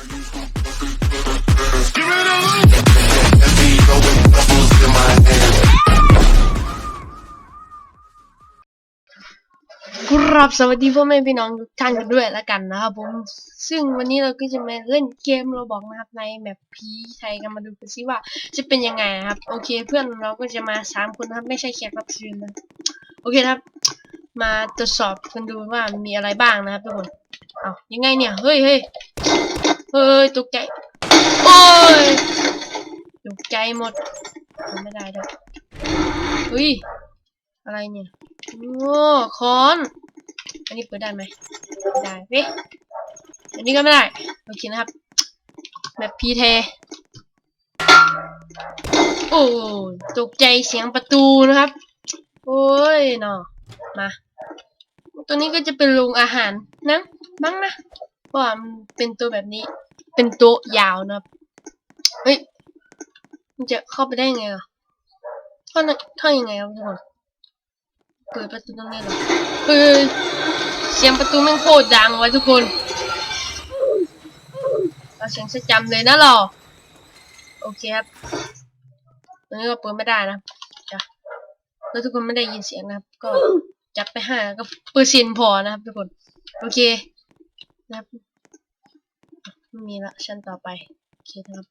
ครับสวัสดีพ่อแม่พี่น้องทุกท่านกันด้วยแล้วกันนะครับผม ซึ่งวันนี้เราก็จะมาเล่นเกมเราบอกนะครับในแมปผีไทยกันมาดูกันซิว่า จะเป็นยังไงนะครับ โอเคเพื่อนเราก็จะมาสามคนนะครับ ไม่ใช่แขกรับเชิญนะโอเคครับ มาตรวจสอบกันดูว่ามีอะไรบ้างนะครับทุกคนเอายังไงเนี่ย เฮ้ยเฮ้ย เฮ้ยตกใจ โอ้ยตกใจหมดทำไม่ได้ด้วยเฮ้ย อะไรเนี่ย โอ้คอน อันนี้เปิดได้ไหมไม่ได้เฮ้ยอันนี้ก็ไม่ได้ โอเคนะครับ แบบพีเท โอ้ตกใจเสียงประตูนะครับ โอ้ยเนาะมา ตัวนี้ก็จะเป็นโรงอาหารนะมั้งนะเพราะว่ามันเป็นตัวแบบนี้ เป็นโต๊ะยาวนะครับ เฮ้ย มันจะเข้าไปได้ไงอะเข้าเข้ายังไงครับทุกคนเปิดประตูตรงนี้เหรอเฮ้ยเสียงประตูแม่งโคตรดังวะทุกคนเราเสียงสะจำเลยนะเราโอเคครับตรงนี้ก็เปิดไม่ได้นะจ้ะแล้วทุกคนไม่ได้ยินเสียงนะครับ ก็จัดไปห้าก็เปอร์เซ็นต์พอนะครับทุกคน โอเคนะครับ ม่มีละชั้นต่อไปโอเคนะครับ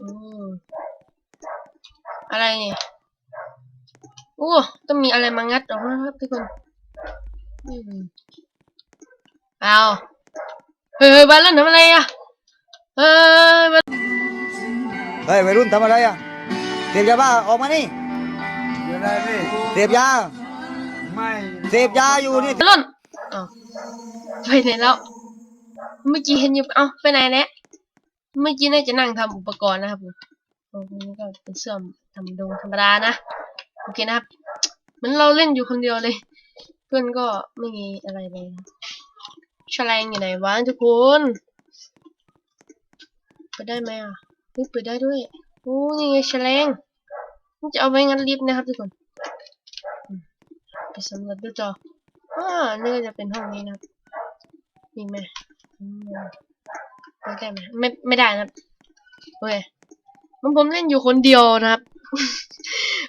อืมอะไรเนี่ยโอ้ต้องมีอะไรมางัดออกมาครับทุกคนอืมเอาเฮ้ยบ้านแล้วทำอะไรอะเฮ้ยบ้านเฮ้ยวัยรุ่นทำอะไรอะเสพยาบ้าออกมานี่อยู่ได้พี่เสพยาไม่เสพยาอยู่นี่ล่นอ้าวไปไหนแล้ว เมื่อกี้เห็นอยู่เอ้าไปไหนเนี่ยเมื่อกี้น่าจะนั่งทำอุปกรณ์นะครับผมโอ้นี่ก็เป็นเสื่อมธรรมดงธรรมดานะโอเคนะครับเหมือนเราเล่นอยู่คนเดียวเลย เพื่อนก็ไม่มีอะไรเลยแฉลงอยู่ไหนวะทุกคนเปิดได้ไหมอะเฮ้ยเปิดได้ด้วยโอ้นี่ไงแฉลงมันจะเอาไว้งัดลิฟต์นะครับทุกคนไปสำรวจดูจออ่านี่ก็จะเป็นห้องนี้นะครับมีไหม อืมเปิดได้ไหมไม่ไม่ได้นะครับโอเคมันผมเล่นอยู่คนเดียวนะครับ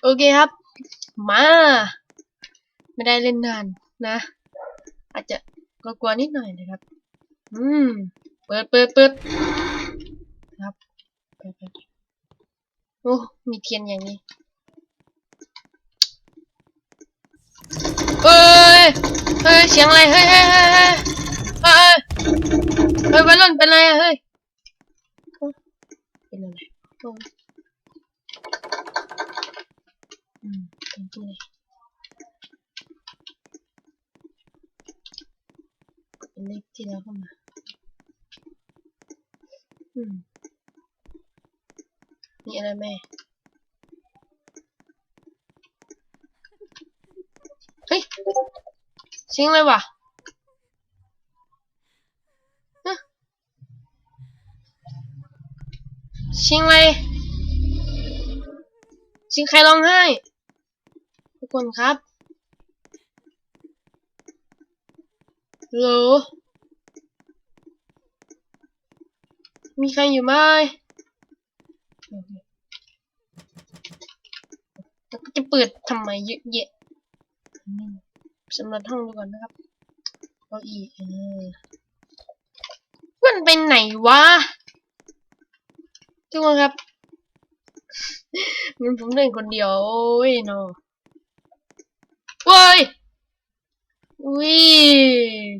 โอเคครับ มา ไม่ได้เล่นนานนะ อาจจะกลัวๆนิดหน่อยนะครับ อืม เปิดเปิดเปิดครับเปิดเปิดโอ้ มีเทียนอย่างนี้ เอ้ยเฮ้ย เสียงอะไร เฮ้ยเฮ้ยเฮ้ย ยเฮ้ยเฮ้ยบอลลอนเป็นไรอะเฮ้ยเป็นอะไรโอ้อืมเป็นที่ไหนเป็นเลขที่แล้วเข้ามาอืมมีอะไรไหมเฮ้ยเสียงอะไรวะฮะ เสียงอะไรเสียงใครร้องไห้ ทุกคนครับฮัลโหลมีใครอยู่ไหมจะเปิดทำไมเยอะแยะสำรวจห้องดูก่อนนะครับเก้าอี้เออเพื่อนไปไหนวะ ทุกคนครับ มันผมเล่นคนเดียว โอ้ยนาะเว้ยอุ้ย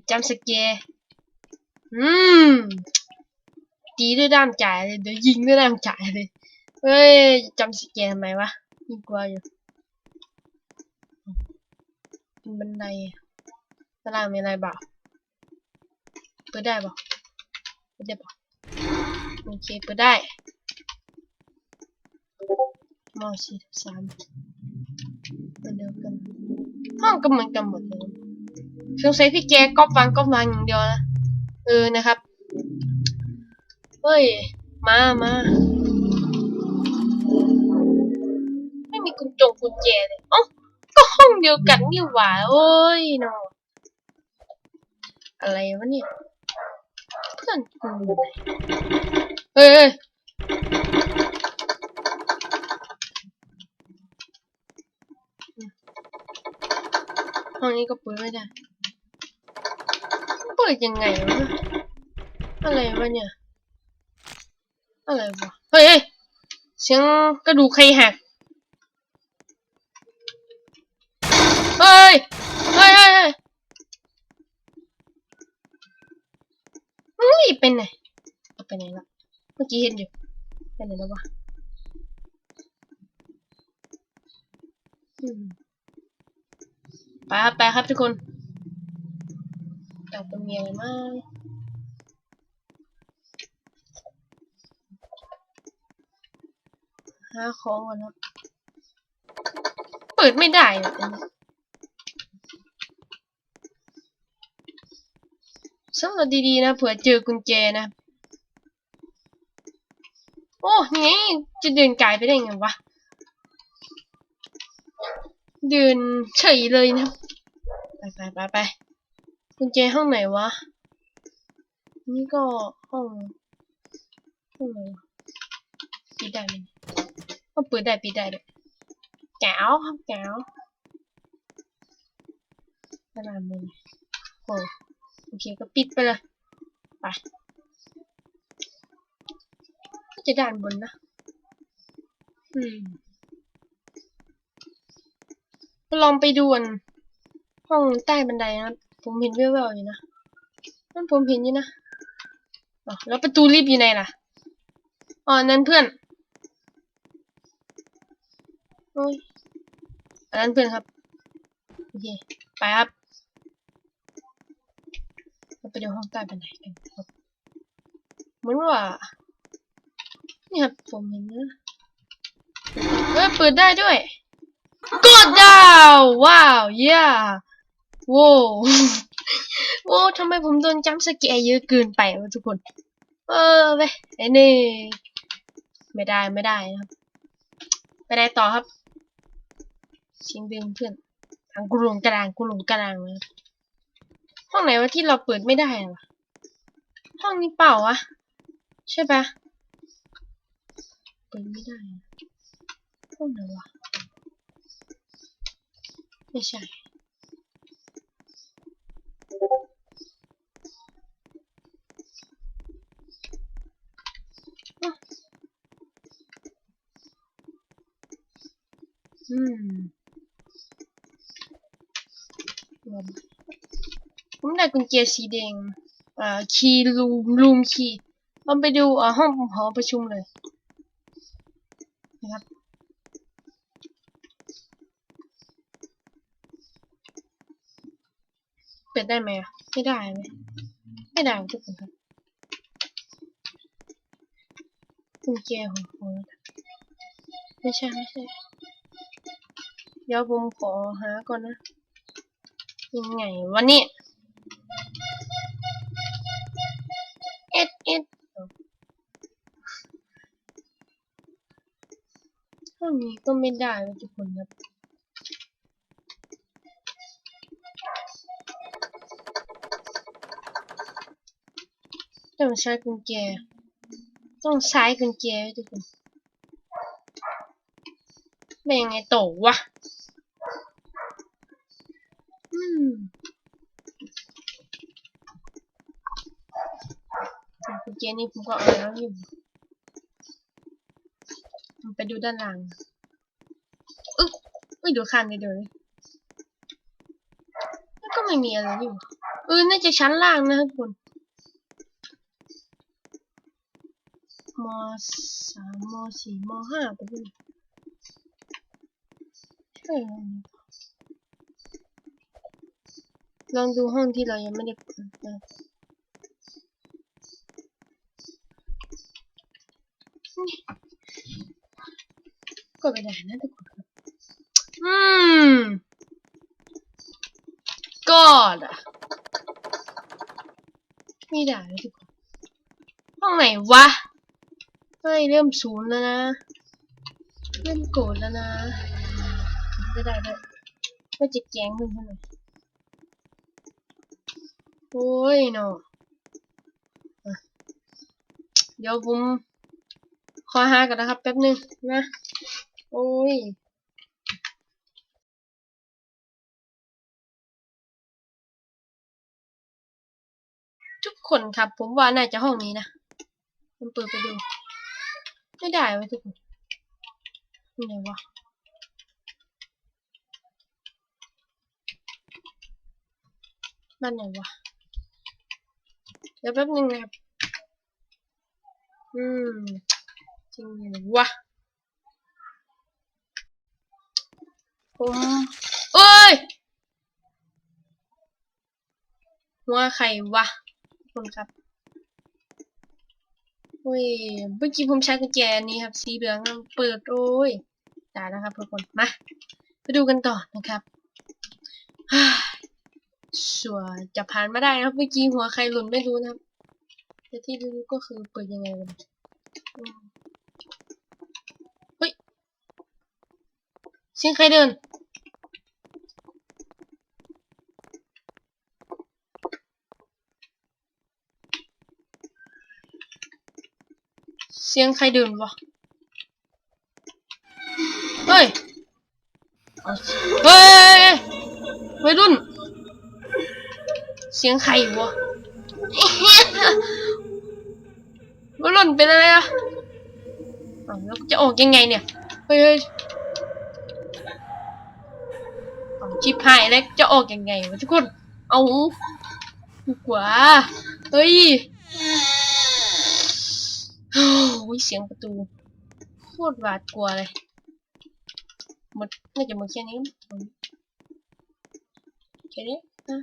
จำสเกอืมตีด้วยด้ามจ่ายเลยเดี๋ยวยิงด้วยด้ามจ่ายเลยเฮ้ยจำสเกทำไมวะยิ่งกลัวอยู่เป็นบันไดตารางมีอะไรบ้างเปิดได้ป่ะเปิดได้ป่ะโอเคเปิดได้ มอสี่สามเหมือนเดิมกัน ห้องก็เหมือนกันหมดเลยสงสัยพี่แกก๊อปฟังก๊อปฟังอย่างเดียวนะ เออนะครับ เฮ้ย มามาไม่มีกุญจงกุญแจเลยอ้าก็ห้องเดียวกันนี่หว่า โอ้ยเนาะอะไรวะเนี่ย เพื่อนกูเฮ้ย เฮ้ยห้องนี้ก็เปิดไม่ได้ เปิดยังไงวะอะไรวะเนี่ย อะไรวะ เฮ้ยเฮ้ยเสียงกระดูกใครหัก เฮ้ย เฮ้ยเฮ้ยเฮ้ยมึงรีบไปไหนเอาไปไหนละเมื่อกี้เห็นอยู่ไปไหนแล้ววะอืม ไปครับไปครับทุกคนอยากเป็นเมียอะไรมากหาของก่อนครับเปิดไม่ได้อะอันนี้สำรวจดีๆนะเผื่อเจอกุญแจนะ โอ้นี่ไงจะเดินไกลไปได้ไงวะ เดินเฉยเลยนะ ไปไปไปกุญแจห้องไหนวะ นี่ก็ห้องห้องไหนปิดได้ไหมก็เปิดได้ปิดได้เลยแก้วครับแก้วขนาดนี้โอ้โอเคก็ปิดไปเลยไปจะด้านบนนะอืมลองไปดูอัน ห้องใต้บันไดนะครับ ผมเห็นแววๆอยู่นะนั่นผมเห็นอยู่นะอ๋อแล้วประตูลิฟต์อยู่ไหนล่ะอ๋อนั่นเพื่อนโอ้ยอันนั้นเพื่อนครับโอเคไปครับเราไปดูห้องใต้บันไดกันครับเหมือนว่านี่ครับผมเห็นนะเฮ้ยเปิดได้ด้วยกดดาวว้าวเย่ โว้โว้ทำไมผมโดนจัมสแกร์เยอะเกินไปวะทุกคน เออไปไอ้นี่ ไม่ได้ไม่ได้นะครับไปได้ต่อครับเสียงดิมเพื่อนทางกุหลงกระดางกุหลงกระดางนะห้องไหนวะที่เราเปิดไม่ได้อะวะห้องนี้เปล่าวะใช่ปะเปิดไม่ได้ห้องไหนวะไม่ใช่ อืมผมได้กุญแจสีแดงอ่าคีย์รูมรูมคีย์เราไปดูอ่าห้องหอประชุมเลยนะครับ เปิดได้ไหมอะ ไม่ได้ไหมไม่ได้ทุกคนครับกุญแจของผมไม่ใช่ไม่ใช่ เดี๋ยวผมขอหาก่อนนะ ยังไงวันนี้เอ็ดเอ็ดห้องนี้ก็ไม่ได้เลยทุกคนครับ ต้องใช้กุญแจ ต้องใช้กุญแจทุกคนเป็นยังไงโตวะ อืมกุญแจนี้ผมก็เอาแล้วอยู่ไปดูด้านหลังอึ๊กอุ้ยดูคันไปเลยแล้วก็ไม่มีอะไรอยู่เออน่าจะชั้นล่างนะทุกคน ม สามมสี่มห้าไปด้วยใช่ไหมลองดูห้องที่เรายังไม่ได้เปิดนะก็ไปได้นะทุกคนอืมก็อะไม่ได้ทุกคนห้องไหนวะ เฮ้ยเริ่มศูนย์แล้วนะเริ่มโกรธแล้วนะไม่ได้เลยว่าจะแกงมึงเท่าไหร่โอ้ยเนาะอะเดี๋ยวผมขอหากันนะครับแป๊บหนึงนะ โอ้ยทุกคนครับ ผมว่าน่าจะห้องนี้นะผมเปิดไปดู ไม่ได้ไว้ยทุกคนที่ไหวะบ้านไหนวะ เดี๋ยวแป๊บนึงนะครับ อืม จริงเหรอวะผมเอ้ย หัวใครวะทุกคนครับ โอ้ย เมื่อกี้ผมใช้กุญแจนี้ครับ สีเหลืองเปิดโอ้ยตายแล้วครับทุกคน มา ไปดูกันต่อนะครับฮ่าชัวร์จะผ่านมาได้นะครับ เมื่อกี้หัวใครหล่นไม่รู้นะครับ แต่ที่รู้ก็คือเปิดยังไงกันเฮ้ยเสียงใครเดิน เสียงใครเดินวะ เฮ้ยเอาเฮ้ยวัยรุ่น เสียงใครวะวัยรุ่นเป็นอะไรอะแล้วจะออกยังไงเนี่ย เฮ้ยชิบหายแล้วจะออกยังไงวะทุกคน เอาดีกว่าเฮ้ย โอ้ยเสียงประตูโคตรหวาดกลัวเลยหมดน่าจะหมดแค่นี้แค่นี้อะ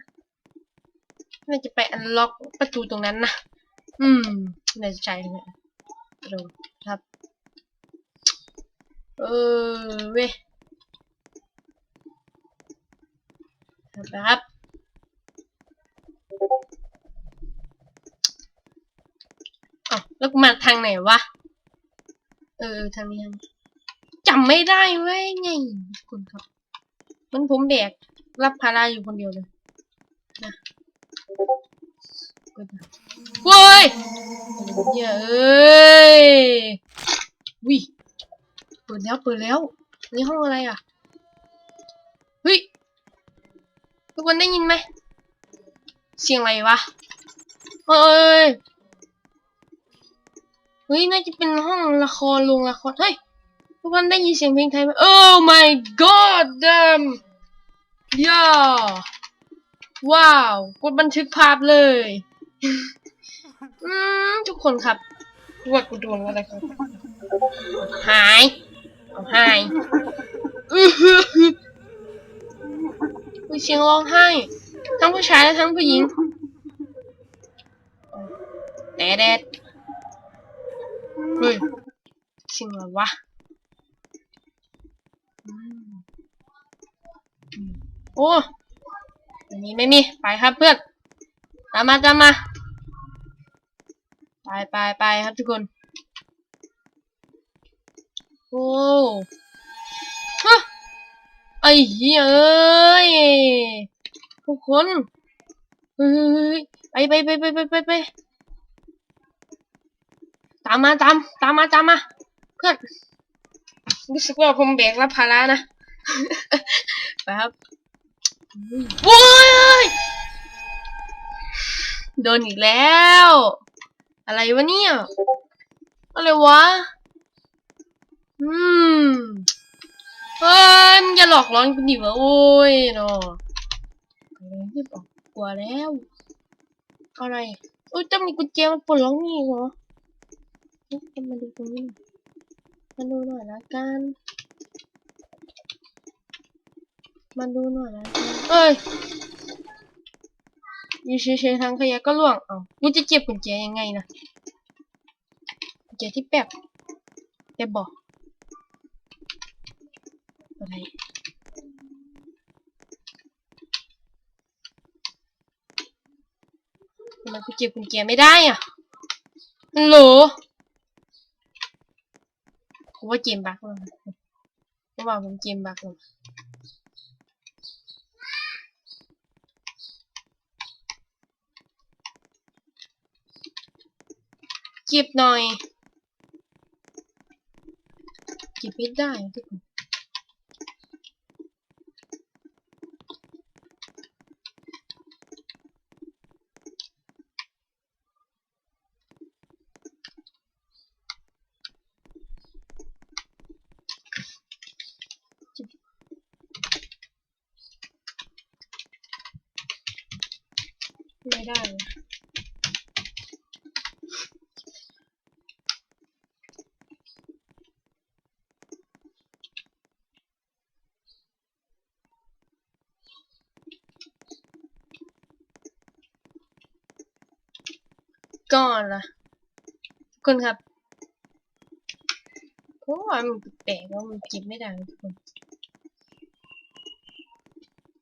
น่าจะไปอันล็อกประตูตรงนั้นนะอืมน่าจะใช่เลยประตูครับเออเว้ยครับครับอ้าว แล้วมาทางไหนวะ เออทางนี้จำไม่ได้เว้ยไงคุณครับ มันผมแบกรับภาระอยู่คนเดียวเลยนะกดนะเว้ยเหี้ยเอ้ยวิเปิดแล้วเปิดแล้ว นี่ห้องอะไรอะเฮ้ยทุกคนได้ยินไหมเสียงอะไรวะเฮ้ย เฮ้ยน่าจะเป็นห้องละครโรงละครเฮ้ยทุกคนได้ยินเสียงเพลงไทยไหม Oh my god damn ย่าว้าวกดบันทึกภาพเลยอืมทุกคนครับว่ากูโดนอะไรครับหายเอาหายอือฮือฮือเสียงร้องไห้ ทั้งผู้ชายและทั้งผู้หญิงแต่แดด เฮ้ยสิ่งอะไรวะอืมอืมโอ้อันนี้ไม่มี ไปครับเพื่อน ตามมาตามมา ไปไปไปครับทุกคน โอ้ฮะไอ้เหี้ยเอ้ยทุกคนเฮ้ยไปไปไปไปไปไป ตามมาตาม ตามมาตามมา เพื่อนรู้สึกว่าผมแบกรับภาระนะไปครับว้ยโดนอีกแล้ว อะไรวะเนี่ย อะไรวะ อืม เฮ้ยมึงอย่าหลอกล้อนกูดิวะโอ้ยเนาะอะไรที่บอกกลัวแล้ว อะไรโอ้ยจะมีกุญแจมันปลดล็อกนี่เหรอ เอ๊ะมาดูตรงนี้หน่อยมาดูหน่อยละกันมาดูหน่อยละกันเอ้ยอยู่เฉยๆทางขยะก็ล่วงเอ้ากูจะเก็บกุญแจยังไงนะกุญแจที่แป๊บแป๊บบอกอะไรทำไมกูเก็บกุญแจไม่ได้อะฮัลโหล ผมว่าเกมบักแล้วนะเพราะว่าผมเกมบักแล้วเก็บหน่อย เก็บไม่ได้ทุกคน ไม่ได้เลยก่อนล่ะทุกครับเพราะว่ามันแปลกๆแล้วมันก็บไม่ได้ทุกคน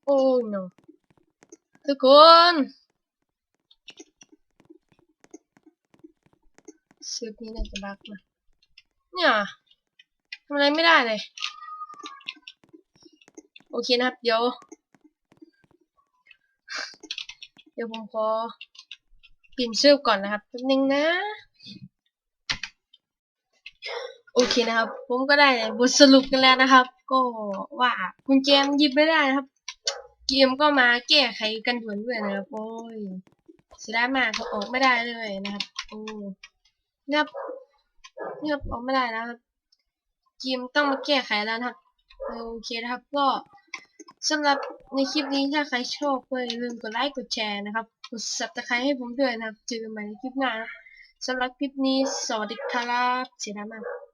โอ้ no ทุกคน เซิร์ฟนี้น่าจะบักนะเนี่ยทำอะไรไม่ได้เลย โอเคนะครับเดี๋ยว เดี๋ยวผมขอเปลี่นเซิร์ฟก่อนนะครับแป๊บนึงนะ โอเคนะครับ ผมก็ได้บทสรุปกันแล้วนะครับ ก็ว่าคุณเจมหยิบไม่ได้นะครับ เกมก็มาแก้ไขกันด่วนด้วยนะครับโอ้ยเสียดายมากครับออกไม่ได้เลยนะครับ โอ้ เนี่ยครับเนี่ยครับออกไม่ได้แล้วครับเกมต้องมาแก้ไขแล้วนะครับโอเคนะครับก็สำหรับในคลิปนี้ถ้าใครชอบก็อย่าลืมกดไลค์กดแชร์นะครับกดซับสไครต์ให้ผมด้วยนะครับเจอกันใหม่ในคลิปหน้าสำหรับคลิปนี้สวัสดีครับเสียดายมาก